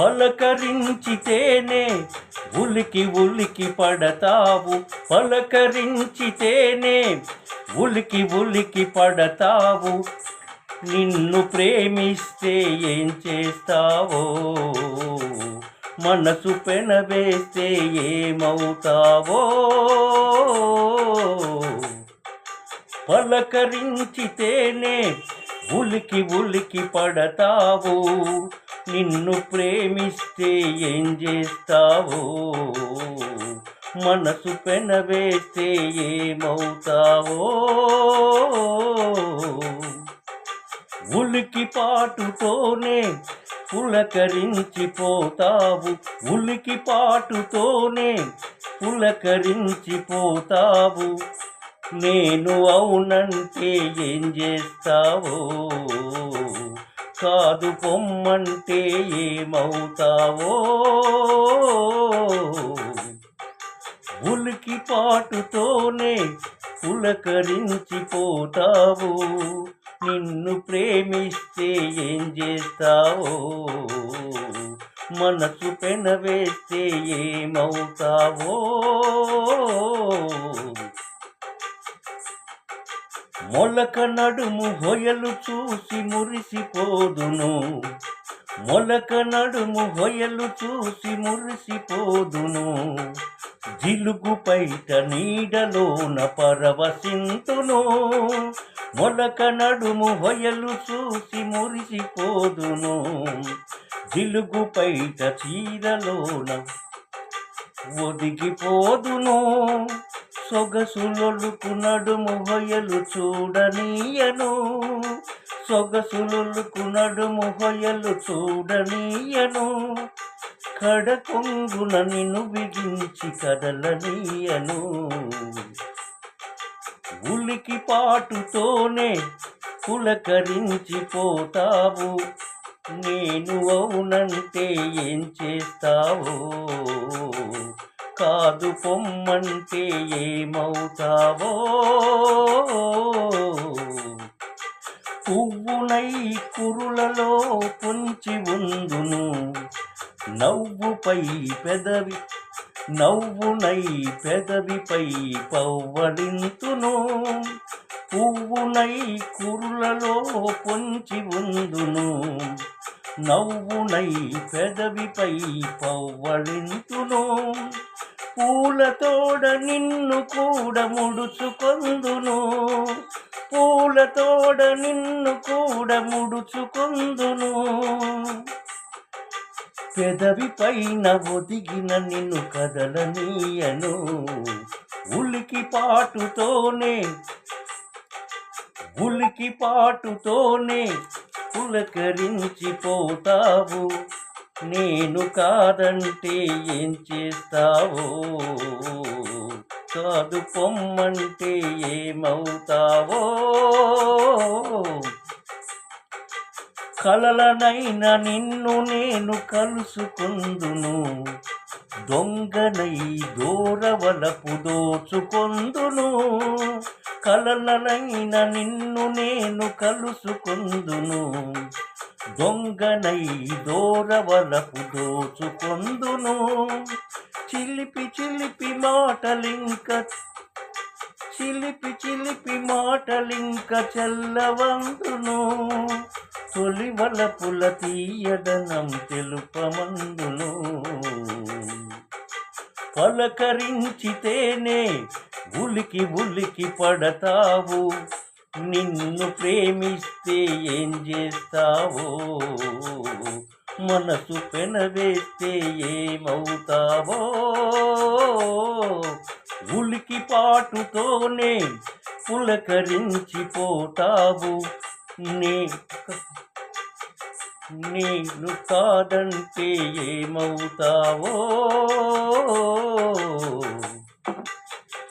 పలకరించితేనే ఉలికి ఉలికి పడతావు. పలకరించితేనే ఉలికి ఉలికి పడతావు. నిన్ను ప్రేమిస్తే ఏం చేస్తావో? మనసు పెనవేస్తే ఏమవుతావో? పలకరించితేనే ఉలికి ఉలికి పడతావు. నిన్ను ప్రేమిస్తే ఏం చేస్తావో? మనసు పెనవేస్తే ఏమవుతావో? ఉలికి పాటుతోనే పులకరించిపోతావు. ఉలికి పాటుతోనే పులకరించిపోతావు. నేను అవునంటే ఏం చేస్తావో? కాదు పొమ్మంటే ఏమవుతావో? ఉలికి పాటుతోనే పులకరించిపోతావు. నిన్ను ప్రేమిస్తే ఏం చేస్తావో? మనసు పెనవేస్తే ఏమవుతావో? మొలక నడుము హొయలు చూసి మురిసిపోదును. మొలక నడుము హొయలు చూసి మురిసిపోదును. జిలుగు పైట నీడలోన పరవశింతును. మొలక నడుము హొయలు చూసి మురిసిపోదును. జిలుగు పైట చీరలోన ఒదిగిపోదును. సొగసులొలుకు నడుము హొయలు చూడనీయను. సొగసులొలుకు నడుము హొయలు చూడనీయను కడకొంగున నిన్ను బిగించి కదలనీయను ఉలికి పాటుతోనే పులకరించిపోతావు. నేను అవునంటే ఏం చేస్తావో? కాదు పొమ్మంటే ఏమవుతావో? పువ్వునై కురులలో పొంచి ఉందును నవ్వుపై పెదవి నవ్వునై పెదవిపై పవ్వడింతును పువ్వునై కురులలో పొంచి ఉందును నవ్వునై పెదవిపై పవ్వళింతును పూలతోడ నిన్ను కూడా ముడుచుకొందును. పూలతోడ నిన్ను కూడా ముడుచుకొందును. పెదవి పైన ఒదిగిన నిన్ను కదలనీయను. ఉలికి పాటుతోనే ఉలికి పాటుతోనే పులకరించిపోతావు. నేను కాదంటే ఏం చేస్తావో? కాదు పొమ్మంటే ఏమవుతావో? కలలనైన నిన్ను నేను కలుసుకుందును. దొంగనై దూరవలపు దోచుకొందును. కలలనైన నిన్ను నేను కలుసుకుందును. దొంగనై దూరవలపు దోచుకొందును. చిలిపి చిలిపి మాటలింక చిలిపి చిలిపి మాటలింక చల్లవందును. తొలి వలపుల తీయదనం తెలుపమందును. పలకరించితేనే ఉలికి ఉలికి పడతావు. నిన్ను ప్రేమిస్తే ఏం చేస్తావో? మనసు పెనవేస్తే ఏమవుతావో? ఉలికి పాటుతోనే పులకరించిపోతావు. నే నేను కాదంటే ఏమవుతావో?